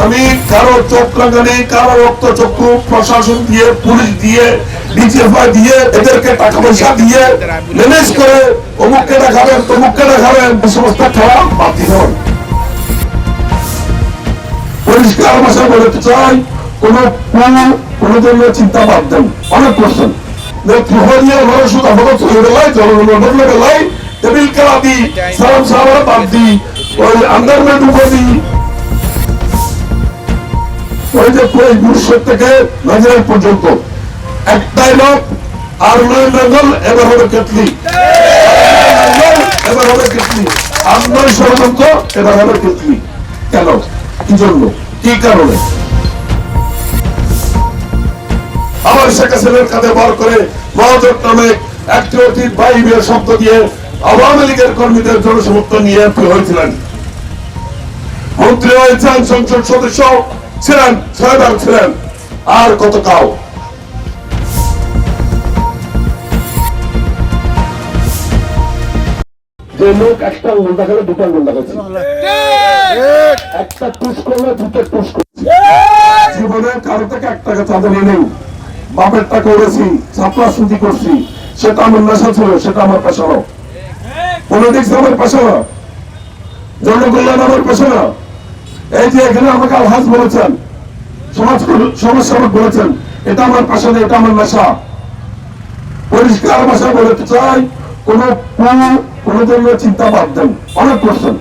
আমি কারও চোখ লাগানি কারও রক্ত চক্ষু প্রশাসন দিয়ে, পুলিশ দিয়ে ডিজিএফআই দিয়ে, এদেরকে টাকা পয়সা দিয়ে ম্যানেজ করে অমুককে দেখাবেন, তমুককে দেখাবেন, এই সমস্ত খেলা বাদ দিতে পরিষ্কার ভাষায় বলতে চাই, কোন কোন ধরনের চিন্তা বাদ দেন। অনেক কোশ্চেন প্রহরীয় ঘরে শুধু আপাতত হয়ে গেলাই, জনগণ বদলে গেলাই, টেবিল খেলা দি, সালাম সালাম বাদ দি, ওই আন্ডারমেন্ট উপর দি কারণে? আবার শেখ হাসিনার কাঁধে করে মহাজোট নামে একটি বাইবের শব্দ দিয়ে আওয়ামী লীগের কর্মীদের জনসমর্থন নিয়ে হয়েছিলেন। মন্ত্রী হয়েছেন সংসদ সদস্য ছিলেন ছয়বার ছিলেন। আর কত কাও যে লোক একটা দুটো একটা টুস করলে দুটো টুস করছে জীবনে কারও থেকে এক টাকা চাঁদা নেই। বাপের টাকা করেছি ছাত্রা শুদ্ধি করছি। সেটা আমার নেশা ছিল সেটা আমার পেশা পলিটিক্স আমার পেশা না জনকল্যাণ আমার পেশা না এই যে এখানে আমাকে আলহাজ বলেছেন, সমাজ সমাজ সেবক বলেছেন, এটা আমার পেশা এটা আমার নেশা। পরিষ্কার ভাষায় বলতে চাই, কোন কোন চিন্তা বাদ দেন, অনেক কোশ্চেন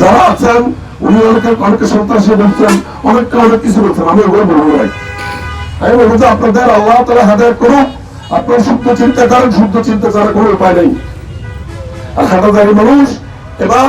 যারা আছেন, উনি অনেকে অনেকে সন্ত্রাসী বলছেন অনেককে অনেক কিছু বলছেন, আমি ওগুলো বলব ভাই আমি বলব যে আপনাদের আল্লাহ তালা হেদায়ত করুক, আপনার শুদ্ধ চিন্তা করেন, শুদ্ধ চিন্তা করার কোনো উপায় নেই। আর হাটাদারি মানুষ, এবার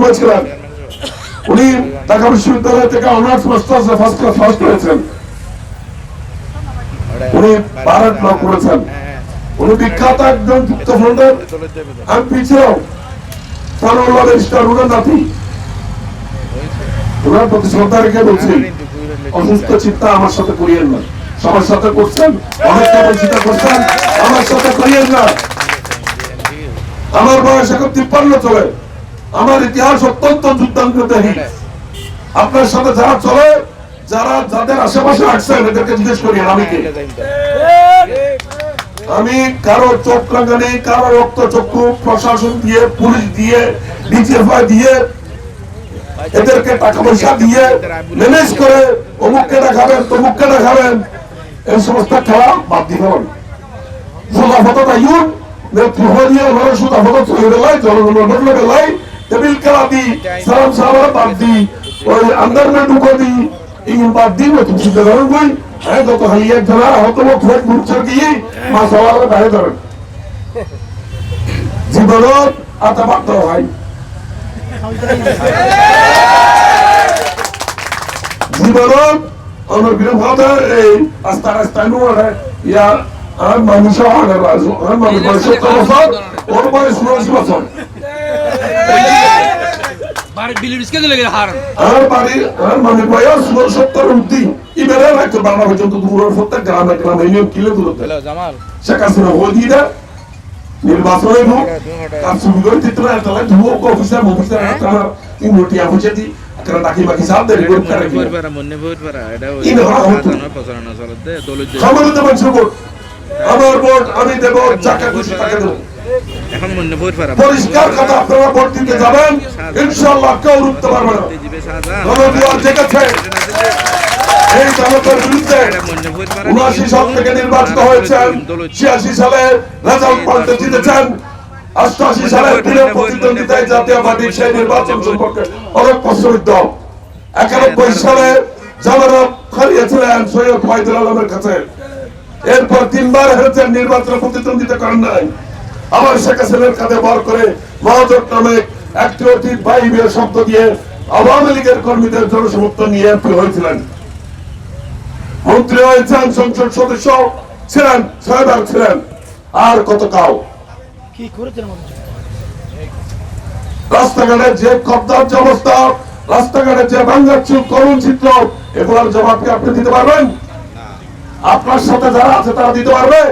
করেছিলেন। উনি ঢাকা বিশ্ববিদ্যালয় থেকে honours, masters first class first করেছেন। উনি ভারত ল করেছেন। উনি বিখ্যাত একজন যুক্তফ্রন্টের এমপি ছিল। সানুল্লাহ রেজিস্টার উনার নাতি ওনার প্রতি শ্রদ্ধা রেখে বলছি, অসুস্থ চিন্তা আমার সাথে করিয়েন না। সবার সাথে করছেন অনেকটা পরিচিত করছেন, আমার সাথে করিয়েন না। আমার বয়স এখন তিপ্পান্ন চলে। আমার ইতিহাস অত্যন্ত যুদ্ধাঙ্গদেহী আপনার সাথে যারা চলে, যারা যাদের আশেপাশে আসছেন এদেরকে জিজ্ঞেস করি, আমি কে? আমি কারও চোখ লাগানি কারও রক্ত চক্ষু, প্রশাসন দিয়ে, পুলিশ দিয়ে, ডিজিএফআই দিয়ে, এদেরকে টাকা পয়সা দিয়ে, ম্যানেজ করে, অমুককে দেখাবেন, তমুককে দেখাবেন, এই সমস্ত খেলা বাদ সুদাফত আইন প্রহরীয় ঘরে সুদাফত হয়ে গেলাই জনগণ বদলে গেলাই টেবিল খেলা দি সালাম সালাম বাদ দি, ওই আন্ডারমেন্ট উকো দি ইন বাদ দি তুমি সিদ্ধ ধরেন বই হ্যাঁ যত হালিয়া ধরা হত লোক ফেক মুরছার দিয়ে মা সবার বাইরে ধরেন। জীবনত আতা বাদ হয়। জীবনত বিরোধে এই আস্তা রাস্তা নুয়ারে ইয়া আর মানুষ আর মানুষ বয়স সত্তর বছর ওর বয়স উনআশি বছর বাড়ি বিলির স্কেল লেগে হার আর বাড়ি আর মানে বয়স সত্তর উঠতি ইবেরে রাখতো বাংলা পর্যন্ত দূরের প্রত্যেক গ্রামে গ্রামে ইউনিয়ন কিলে দূরত্ব শেখ হাসিনা হয়ে দিয়ে দেয় নির্বাচনে হোক তার সুবিধার চিত্র তাহলে ধুয়ো অফিসার অফিসার তারা তিন রুটি আফুচে দি ডাকি বাকি সাপ দেয় রিপোর্ট করে কি বই মনে বই পারা এটা ওই সালের দে দলিত দে। সম্মানিত মানুষ ভোট আমার ভোট আমি দেব যাকে খুশি তাকে দেবো। পরিষ্কার কথা আপনারা ভোট দিতে যাবেন ইনশাআল্লাহ কেউ রুখতে পারবে না। দিবে শাহজাহান জনদুয়ার জেগেছে এই জনতার বিরুদ্ধে এটা বই পারা উনআশি সাল থেকে নির্বাচিত হয়েছেন ছিয়াশি সালে রেজাল্ট পাল্টে জিতেছেন। অষ্টআশি সালে পুরো প্রতিদ্বন্দ্বিতায় জাতীয় পার্টির সেই নির্বাচন সম্পর্কে অনেক প্রশ্নবিদ্ধ একানব্বই সালে জামানত হারিয়েছিলেন সৈয়দ ফয়দুল আলমের কাছে। এরপর তিনবার হেরেছেন নির্বাচনে প্রতিদ্বন্দ্বিতা করেন নাই। আবার শেখ হাসিনার কাঁধে ভর করে মহাজোট নামে একটি অতীত বাইবের শব্দ দিয়ে আওয়ামী লীগের কর্মীদের জনসমর্থন নিয়ে এমপি হয়েছিলেন। মন্ত্রী হয়েছেন সংসদ সদস্য ছিলেন ছয়বার ছিলেন আর কত কাল কি করেছেন আমাদের যে কবদার যে অবস্থা রাস্তাঘাটে যে ভাঙ্গাচুর করুণ চিত্র এগুলোর জবাব কি আপনি দিতে পারবেন? আপনার সাথে যারা আছে, তারা দিতে পারবে?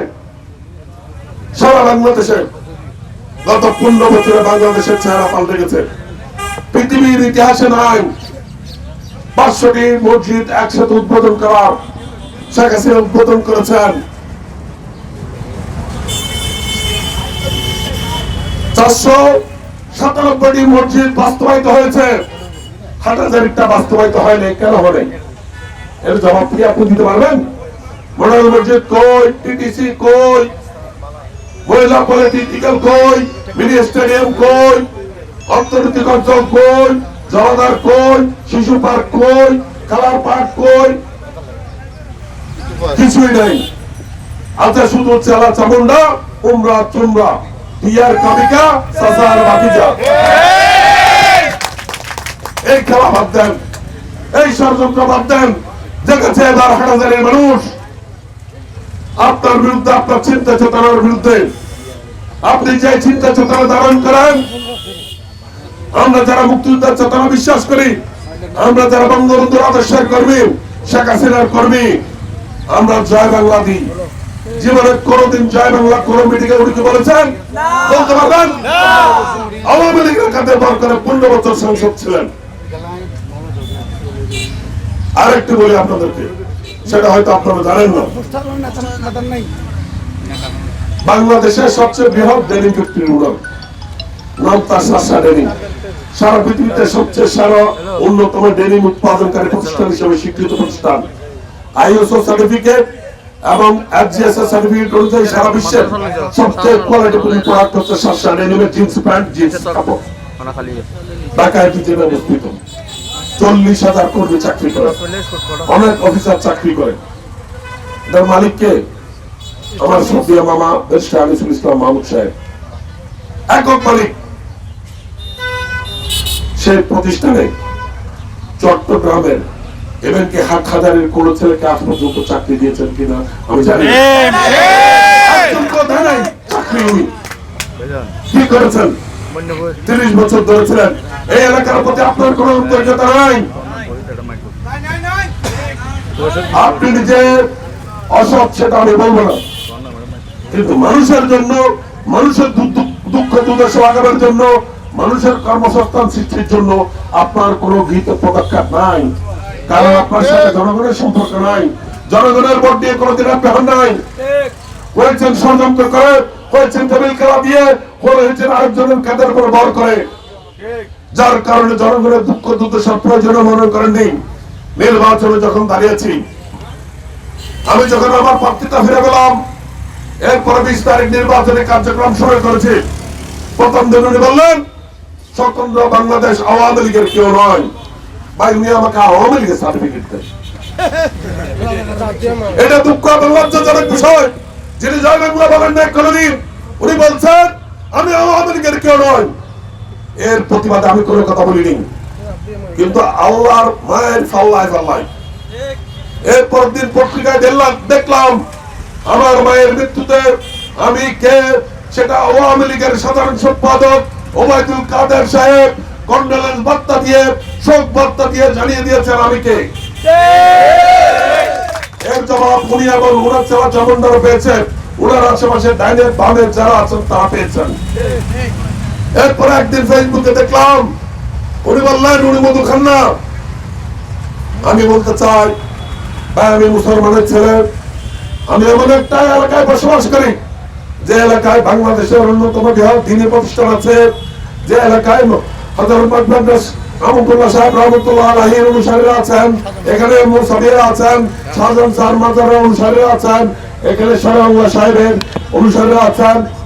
সারা বাংলাদেশে গত পনেরো বছরে বাংলাদেশের চেহারা পাল্টে গেছে। পৃথিবীর ইতিহাসে নাই পাঁচশোটি মসজিদ একসাথে উদ্বোধন করার। শেখ হাসিনা উদ্বোধন করেছেন। চারশো সাতানব্বইটি মসজিদ বাস্তবায়িত হয়েছে। হাট হাজারিটা বাস্তবায়িত হয়নি কেন হবে এর জবাব কি আপনি দিতে পারবেন? মডেল মসজিদ কই? টিটিসি কই? মহিলা পলিটিক্যাল কই? মিনি স্টেডিয়াম কই? অর্থনৈতিক অঞ্চল কই? জলাধার কই? শিশু পার্ক কই? খেলার পার্ক কই? কিছুই নেই। আচ্ছা শুধু চেলা চামুন্ডা উমরা, চুমরা। বিয়ার কাবিকা সাসার বাতিজা এই খেলা ভাবতেন এই ষড়যন্ত্র দেন। জেগেছে এবার হাটাজারের মানুষ। আপনার বিরুদ্ধে আপনার চিন্তা চেতনার বিরুদ্ধে। আপনি যে চিন্তা চেতনা ধারণ করেন আমরা যারা মুক্তিযোদ্ধার চেতনা বিশ্বাস করি আমরা যারা বঙ্গবন্ধুর আদর্শের কর্মী শেখ হাসিনার কর্মী আমরা জয় বাংলা দিই। জীবনে কোনদিন জয় বাংলা কোন মিটিংয়ে উনি কি বলেছেন বলতে পারবেন? আওয়ামী লীগের কাছে বর করে পনেরো বছর সংসদ ছিলেন। আরেকটু বলি আপনাদেরকে। সেটা হয়তো আপনারা জানেন না। বাংলাদেশের সবচেয়ে বৃহৎ ফ্যাক্টরি উড়ান নাম তার সাসা ডেনিম সারা পৃথিবীতে সবচেয়ে সারা, অন্যতম ডেনিম উৎপাদনকারী প্রতিষ্ঠান হিসেবে স্বীকৃত প্রতিষ্ঠান। আইএসও সার্টিফিকেট এবং এফজিএস সার্টিফিকেট অনুযায়ী সারা বিশ্বের সবচেয়ে কোয়ালিটিফুল প্রোডাক্ট হচ্ছে সাসা ডেনিমের জিন্স প্যান্ট, জিন্স কাপড়। ঢাকায় অবস্থিত। চল্লিশ হাজার কর্মী চাকরি করে। অনেক অফিসার চাকরি করে। এটার মালিককে আমার সফিয়া মামা বেশা আনিসুল ইসলাম মাহমুদ সাহেব। একক মালিক। সেই প্রতিষ্ঠানে চট্টগ্রামের এমনকি হাট হাজারের কোন ছেলেকে আজ পর্যন্ত চাকরি দিয়েছেন কিনা আমি জানি চাকরি কি করেছেন? তিরিশ বছর ধরে ছিলেন। এই এলাকার প্রতি আপনার কোন উত্তরজতা নাই। আপনি নিজে অসৎ সেটা আমি বলব না। কিন্তু মানুষের জন্য, মানুষের দুঃখ দুর্দশা লাগানোর জন্য, মানুষের কর্মসংস্থান সৃষ্টির জন্য আপনার কোনো গৃহীত পদক্ষেপ নাই। কারণ আপনার সাথে জনগণের সম্পর্ক নাই। জনগণের ভোট দিয়ে কোনোদিন আপনি হন নাই। হয়েছেন ষড়যন্ত্র করে হয়েছেন টেবিল খেলা দিয়ে হয়েছেন আরেকজনের কাদের উপর বর করে। যার কারণে জনগণের দুঃখ দুর্দশার প্রয়োজন মনে করেননি নির্বাচনে যখন দাঁড়িয়েছি, আমি যখন আমার প্রার্থিতা ফিরে পেলাম এরপরে বিশ তারিখ নির্বাচনী কার্যক্রম শুরু করেছি। প্রথম দিন উনি বললেন, স্বতন্ত্র বাংলাদেশ আওয়ামী লীগের কেউ নয়। ভাই, উনি আমাকে আওয়ামী লীগের সার্টিফিকেট দেন। এটা দুঃখ এবং লজ্জাজনক বিষয়। যিনি জয় বাংলা বলেন না কোনদিন, উনি বলছেন, আমি আওয়ামী লীগের কেউ নয়। এর প্রতিবাদে আমি কোনো কথা বলিনি। কিন্তু আল্লাহর মায়ের ফাল্লায় ফাল্লায়। এরপর দিন পত্রিকায় দেখলাম দেখলাম, আমার মায়ের মৃত্যুতে আমি কে? সেটা আওয়ামী লীগের সাধারণ সম্পাদক ওবায়দুল কাদের সাহেব কন্ডোলেন্স বার্তা দিয়ে, শোক বার্তা দিয়ে জানিয়ে দিয়েছেন আমি কে। এর জবাব উনি এবং উনার সেবা চামুন্ডারও পেয়েছেন। উনার আশেপাশে ডাইনের বামের যারা আছেন, তারা পেয়েছেন। এরপরে একদিন ফেসবুকে দেখলাম, উনি বললেন, উনি মধু আমি বলতে চাই, ভাই, আমি মুসলমানের ছেলে। আমি এমন একটা এলাকায় বসবাস করি, যে এলাকায় বাংলাদেশের অন্যতম বৃহৎ দিনী প্রতিষ্ঠান আছে, যে এলাকায় সাহেব রহমতুল্লাহ আলহীর অনুসারীরা আছেন, এখানে আছেন, শাহজাহান সার মাজারের অনুসারীরা আছেন, এখানে শরীয়ুল্লাহ সাহেবের অনুসারীরা আছেন।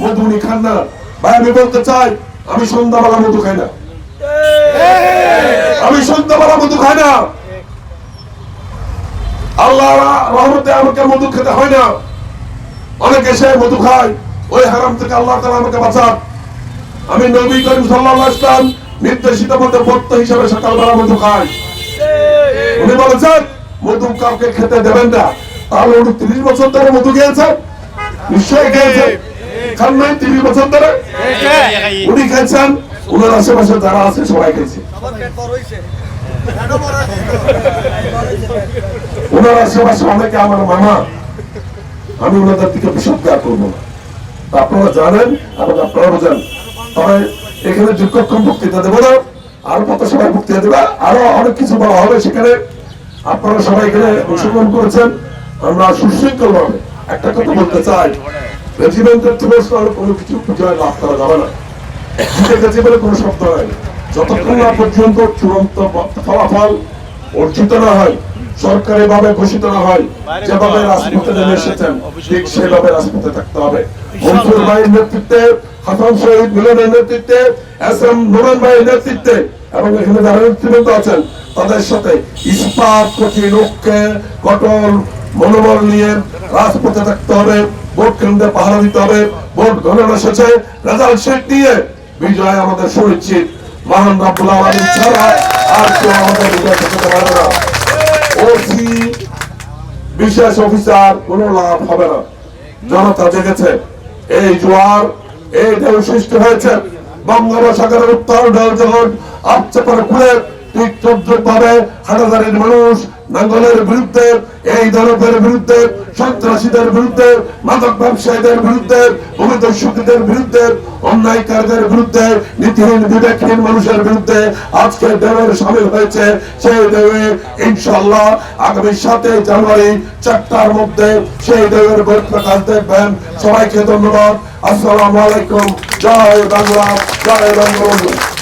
মধু উনি খান না ভাই, আমি বলতে চাই, আমি সন্ধ্যাবেলা মধু খাই না। আমি সন্ধ্যাবেলা মধু খাই না। আল্লাহ রহমতে আমাকে মধু খেতে হয় না। অনেকে সে মধু খায়, ওই হারাম থেকে আল্লাহ তালা আমাকে বাঁচান আমি নবী করিম সাল্লাহ ইসলাম নির্দেশিত মধ্যে বর্ত হিসাবে সকালবেলা মধু খাই। উনি বলেছেন মধু কাউকে খেতে দেবেন না। তাহলে উনি তিরিশ বছর ধরে মধু খেয়েছেন। নিশ্চয়ই খেয়েছেন। খান নাই বছর ধরে। উনি আশেপাশে যারা আছে সবাই ওনার আশেপাশে অনেকে আমার মামা, আমি ওনাদের না। আপনারা জানেন, এবং আপনারা বোঝেন। তবে এখানে দীর্ঘক্ষণ বক্তৃতা দেবো না, আরও সবাই বক্তৃতা দেবে, আরও অনেক কিছু বলা হবে সেখানে। আপনারা সবাই এখানে অংশগ্রহণ করেছেন। আমরা সুশৃঙ্খল ভাবে একটা কথা বলতে চাই। রেজিমেন্টের কোনো কিছু লাভ করা যাবে না। জিতে গেছে বলে কোনো শব্দ নাই। যতক্ষণ না পর্যন্ত চূড়ান্ত ফলাফল অর্জিত না হয় সরকারি ভাবে ঘোষিত না হয় যেভাবে রাজপথে নেমে এসেছেন ঠিক সেভাবে রাজপথে থাকতে হবে। মনসুর ভাইয়ের নেতৃত্বে হাসান শহীদ মিলনের নেতৃত্বে এস এম ভাইয়ের নেতৃত্বে এবং এখানে যারা নেতৃবৃন্দ আছেন তাদের সাথে ইস্পাত কঠিন ঐক্যে কঠোর মনোবল নিয়ে রাজপথে থাকতে হবে। ভোট কেন্দ্রে পাহারা দিতে হবে, ভোট গণনা শেষে রেজাল্ট শেট দিয়ে বিজয় আমাদের সুনিশ্চিত। মহান রাব্বুল আলামিন ছাড়া আর কেউ আমাদের বিজয় করতে না। ওসি, বিশেষ অফিসার, কোনো লাভ হবে না। জনতা জেগেছে। এই জোয়ার, এই ঢেউ সৃষ্টি হয়েছে। বঙ্গোপসাগরের উত্তর ঢেউ যখন আপচে করে ঘুরে ঠিক চোদ্দ পাবে হাটাজারির মানুষ নাঙ্গলের বিরুদ্ধে এই দানবের বিরুদ্ধে, সন্ত্রাসীদের বিরুদ্ধে, মাদক ব্যবসায়ীদের বিরুদ্ধে ভূমিদস্যুদের বিরুদ্ধে, অন্যায়কারীদের বিরুদ্ধে, নীতিহীন, বিবেকহীন মানুষের বিরুদ্ধে আজকে দেবের সামিল হয়েছে সেই দেবে ইনশাল্লাহ আগামী সাতই জানুয়ারি চারটার মধ্যে সেই দেবের বই প্রকাশ দেখবেন। সবাইকে ধন্যবাদ। আসসালামু আলাইকুম। জয় বাংলা, জয় বঙ্গবন্ধু।